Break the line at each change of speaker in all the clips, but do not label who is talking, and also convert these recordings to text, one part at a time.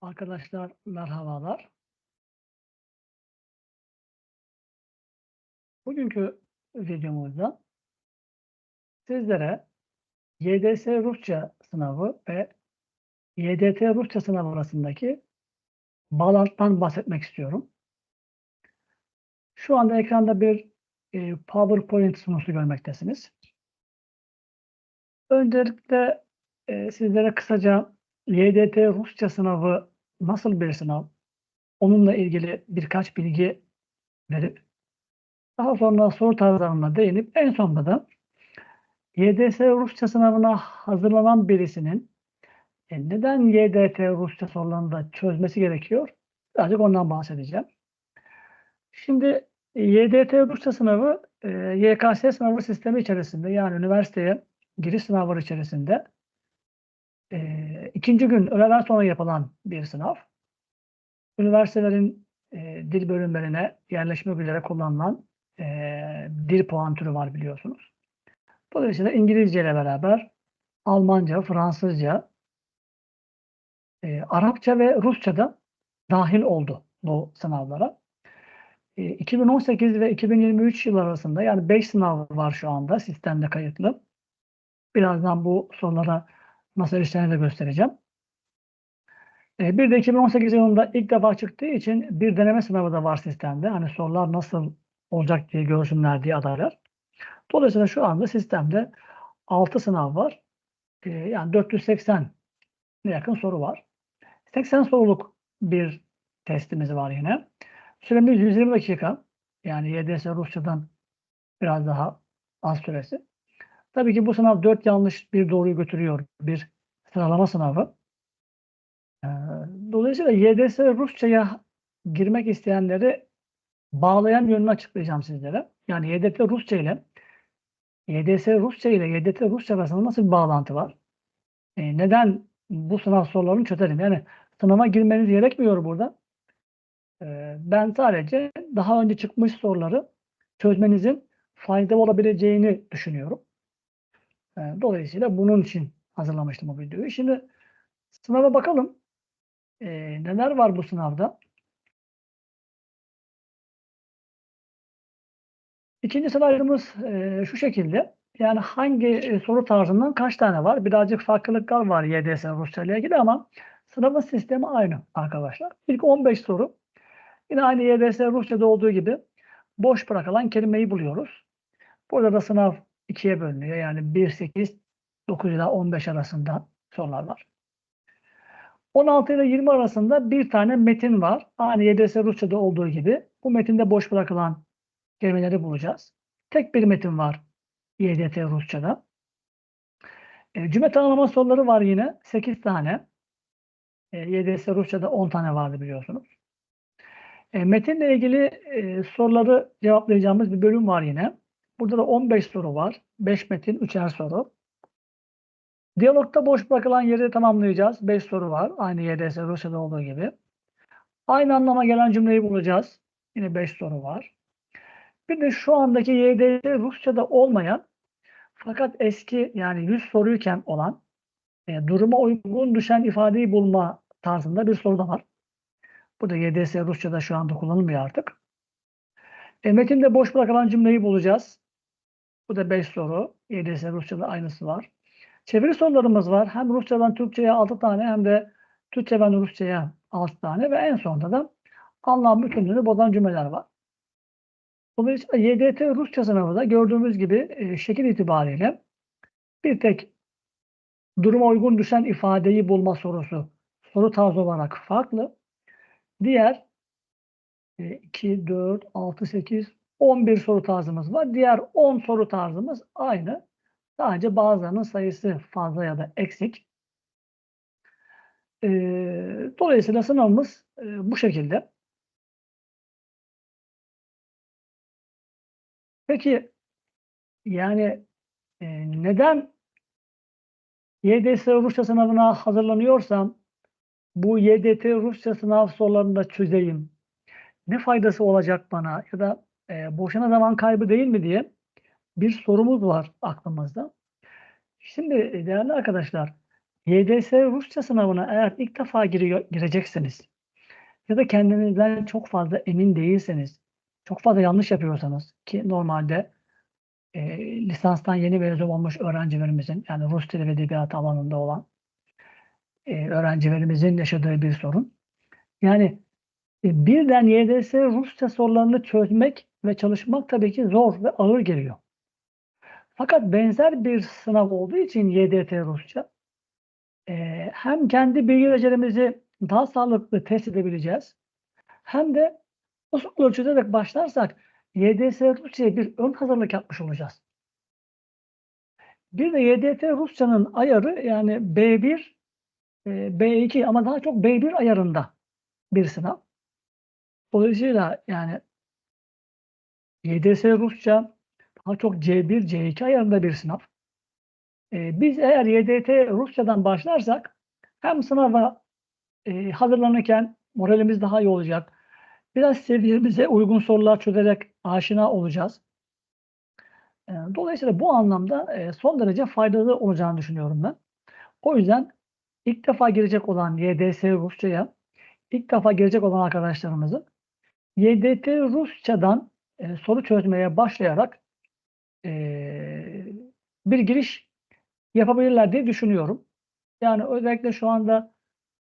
Arkadaşlar merhabalar. Bugünkü videomuzda sizlere YDS Rusça sınavı ve YDT Rusça sınavı arasındaki bağlantıdan bahsetmek istiyorum. Şu anda ekranda bir e, PowerPoint sunusu görmektesiniz. Öncelikle e, sizlere kısaca YDT Rusça sınavı nasıl bir sınav? Onunla ilgili birkaç bilgi verip daha sonra soru tarzlarına değinip en sonunda da YDS Rusça sınavına hazırlanan birisinin e, neden YDT Rusça sorularını da çözmesi gerekiyor? Birazcık ondan bahsedeceğim. Şimdi YDT Rusça sınavı e, YKS sınavı sistemi içerisinde yani üniversiteye giriş sınavları içerisinde e, ikinci gün öğleden sonra yapılan bir sınav. Üniversitelerin e, dil bölümlerine yerleşme üzere kullanılan e, dil puan türü var biliyorsunuz. Dolayısıyla İngilizce ile beraber Almanca, Fransızca, e, Arapça ve Rusça da dahil oldu bu sınavlara. E, 2018 ve 2023 yıl arasında yani 5 sınav var şu anda sistemde kayıtlı. Birazdan bu sorulara nasıl erişeceğini de göstereceğim. E, bir de 2018 yılında ilk defa çıktığı için bir deneme sınavı da var sistemde. Hani sorular nasıl olacak diye görsünler diye adaylar. Dolayısıyla şu anda sistemde 6 sınav var. E, yani 480 yakın soru var. 80 soruluk bir testimiz var yine. Süremiz 120 dakika. Yani YDS Rusçadan biraz daha az süresi. Tabii ki bu sınav 4 yanlış bir doğruyu götürüyor. Bir sıralama sınavı. Dolayısıyla YDS Rusça'ya girmek isteyenleri bağlayan yönünü açıklayacağım sizlere. Yani YDT Rusça ile YDS Rusça ile YDT Rusça arasında nasıl bir bağlantı var? E, neden bu sınav sorularını çözelim? Yani sınava girmeniz gerekmiyor burada. E, ben sadece daha önce çıkmış soruları çözmenizin faydalı olabileceğini düşünüyorum. E, dolayısıyla bunun için hazırlamıştım bu videoyu. Şimdi sınava bakalım. E, neler var bu sınavda? İkinci slaytımız e, şu şekilde. Yani hangi e, soru tarzından kaç tane var? Birazcık farklılıklar var YDS Rusça ile ilgili ama sınavın sistemi aynı arkadaşlar. İlk 15 soru yine aynı YDS Rusça'da olduğu gibi boş bırakılan kelimeyi buluyoruz. Burada da sınav ikiye bölünüyor. Yani 1, 8, 9 ile 15 arasında sorular var. 16 ile 20 arasında bir tane metin var. Aynı YDS Rusça'da olduğu gibi. Bu metinde boş bırakılan kelimeleri bulacağız. Tek bir metin var YDT Rusça'da. E, cümle tanımlama soruları var yine. 8 tane. E, YDS Rusça'da 10 tane vardı biliyorsunuz. E, metinle ilgili e, soruları cevaplayacağımız bir bölüm var yine. Burada da 15 soru var. 5 metin, 3'er soru. Diyalogda boş bırakılan yeri tamamlayacağız. 5 soru var. Aynı YDS Rusya'da olduğu gibi. Aynı anlama gelen cümleyi bulacağız. Yine 5 soru var. Bir de şu andaki YDS Rusça'da olmayan fakat eski yani 100 soruyken olan e, duruma uygun düşen ifadeyi bulma tarzında bir soru da var. Bu da YDS Rusça'da şu anda kullanılmıyor artık. E, metinde boş bırakılan cümleyi bulacağız. Bu da 5 soru. YDS Rusça'da aynısı var. Çeviri sorularımız var. Hem Rusçadan Türkçe'ye 6 tane hem de Türkçeden Rusça'ya 6 tane ve en sonunda da anlam bütünlüğünü bozan cümleler var. Dolayısıyla YDT Rusça sınavında gördüğümüz gibi e, şekil itibariyle bir tek duruma uygun düşen ifadeyi bulma sorusu soru tarzı olarak farklı. Diğer 2, 4, 6, 8, 11 soru tarzımız var. Diğer 10 soru tarzımız aynı. Sadece bazılarının sayısı fazla ya da eksik. E, dolayısıyla sınavımız e, bu şekilde. Peki yani e, neden YDS Rusça sınavına hazırlanıyorsam bu YDT Rusça sınav sorularını da çözeyim. Ne faydası olacak bana ya da e, boşuna zaman kaybı değil mi diye bir sorumuz var aklımızda. Şimdi değerli arkadaşlar YDS Rusça sınavına eğer ilk defa giriyor, gireceksiniz ya da kendinizden çok fazla emin değilseniz, çok fazla yanlış yapıyorsanız ki normalde e, lisanstan yeni mezun olmuş öğrencilerimizin yani Rus dili ve edebiyatı alanında olan e, öğrencilerimizin yaşadığı bir sorun. Yani e, birden YDS Rusça sorularını çözmek ve çalışmak tabii ki zor ve ağır geliyor. Fakat benzer bir sınav olduğu için YDT Rusça e, hem kendi bilgi becerilerimizi daha sağlıklı test edebileceğiz hem de soruları çözerek başlarsak YDS Rusça'ya bir ön hazırlık yapmış olacağız. Bir de YDT Rusça'nın ayarı yani B1, e, B2 ama daha çok B1 ayarında bir sınav. Dolayısıyla yani YDS Rusça daha çok C1, C2 ayarında bir sınav. E, biz eğer YDT Rusçadan başlarsak hem sınava e, hazırlanırken moralimiz daha iyi olacak. Biraz seviyemize uygun sorular çözerek aşina olacağız. E, dolayısıyla bu anlamda e, son derece faydalı olacağını düşünüyorum ben. O yüzden ilk defa girecek olan YDS Rusça'ya ilk defa girecek olan arkadaşlarımızın YDT Rusçadan e, soru çözmeye başlayarak e, bir giriş yapabilirler diye düşünüyorum. Yani özellikle şu anda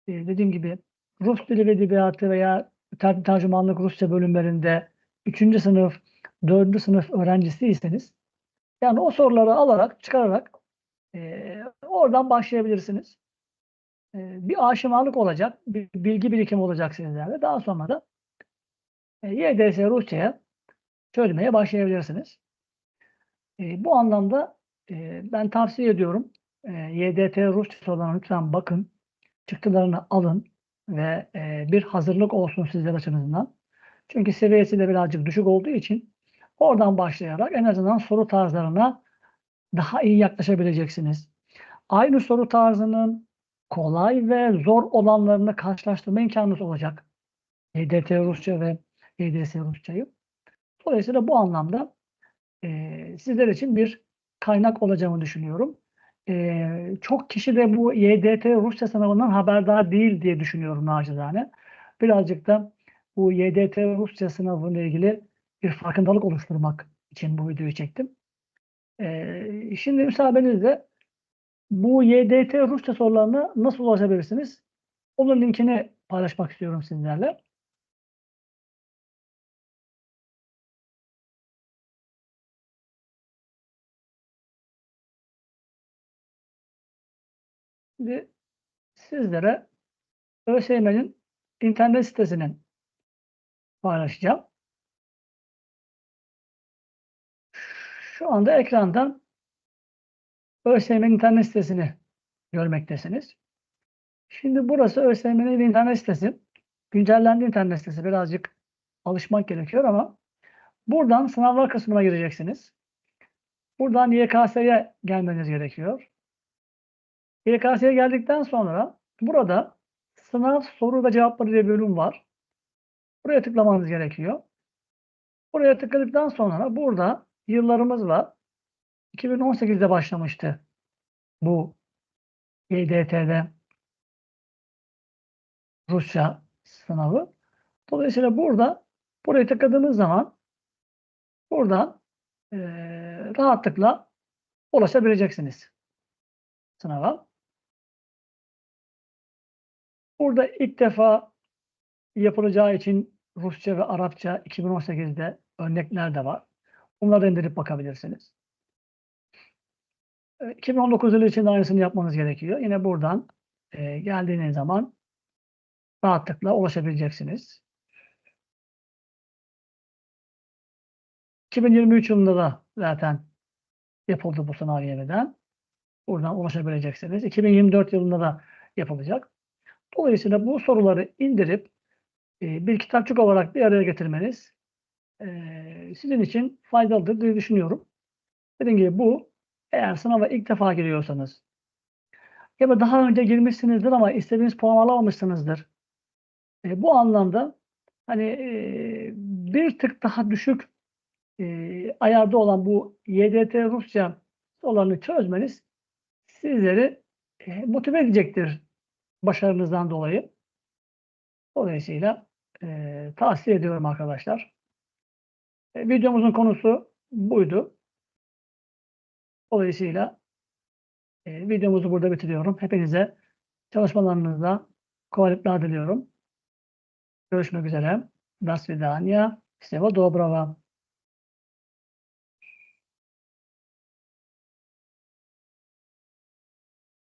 e, dediğim gibi Rus dili ve edebiyatı veya ter tercümanlık Rusça bölümlerinde 3. sınıf, 4. sınıf öğrencisiyseniz yani o soruları alarak, çıkararak e, oradan başlayabilirsiniz. E, bir aşinalık olacak, bir bilgi birikimi olacak sizlerde. Daha sonra da e, YDS Rusça'ya çözmeye başlayabilirsiniz. E, bu anlamda e, ben tavsiye ediyorum. E, YDT Rusça olan lütfen bakın, çıktılarını alın ve e, bir hazırlık olsun sizler açınızdan. Çünkü seviyesi de birazcık düşük olduğu için oradan başlayarak en azından soru tarzlarına daha iyi yaklaşabileceksiniz. Aynı soru tarzının kolay ve zor olanlarını karşılaştırma imkanınız olacak. YDT Rusça ve YDS Rusçayı. Dolayısıyla bu anlamda e, sizler için bir kaynak olacağını düşünüyorum. E, çok kişi de bu YDT Rusça sınavından haberdar değil diye düşünüyorum nacizane. Birazcık da bu YDT Rusça sınavıyla ilgili bir farkındalık oluşturmak için bu videoyu çektim. E, şimdi müsaadenizle bu YDT Rusça sorularına nasıl ulaşabilirsiniz? Onun linkini paylaşmak istiyorum sizlerle. Şimdi sizlere ÖSYM'nin internet sitesinin paylaşacağım. Şu anda ekrandan ÖSYM'nin internet sitesini görmektesiniz. Şimdi burası ÖSYM'nin internet sitesi. Güncellendi internet sitesi. Birazcık alışmak gerekiyor ama buradan sınavlar kısmına gireceksiniz. Buradan YKS'ye gelmeniz gerekiyor. YKS'ye geldikten sonra burada sınav soru ve cevapları diye bölüm var. Buraya tıklamanız gerekiyor. Buraya tıkladıktan sonra burada yıllarımız var. 2018'de başlamıştı bu YDT'de Rusça sınavı. Dolayısıyla burada buraya tıkladığımız zaman buradan e, rahatlıkla ulaşabileceksiniz sınava. Burada ilk defa yapılacağı için Rusça ve Arapça 2018'de örnekler de var. Bunları indirip bakabilirsiniz. 2019 yılı için aynısını yapmanız gerekiyor. Yine buradan e, geldiğiniz zaman rahatlıkla ulaşabileceksiniz. 2023 yılında da zaten yapıldı bu sınav yeniden. Buradan ulaşabileceksiniz. 2024 yılında da yapılacak. Dolayısıyla bu soruları indirip e, bir kitapçık olarak bir araya getirmeniz e, sizin için faydalıdır diye düşünüyorum. Dediğim gibi bu eğer sınava ilk defa giriyorsanız ya da daha önce girmişsinizdir ama istediğiniz puan alamamışsınızdır. E, bu anlamda hani e, bir tık daha düşük e, ayarda olan bu YDT Rusça sorularını çözmeniz sizleri e, motive edecektir başarınızdan dolayı. Dolayısıyla e, tavsiye ediyorum arkadaşlar. E, videomuzun konusu buydu. Dolayısıyla e, videomuzu burada bitiriyorum. Hepinize çalışmalarınızda kolaylıklar diliyorum. Görüşmek üzere. До свидания. Всего доброго.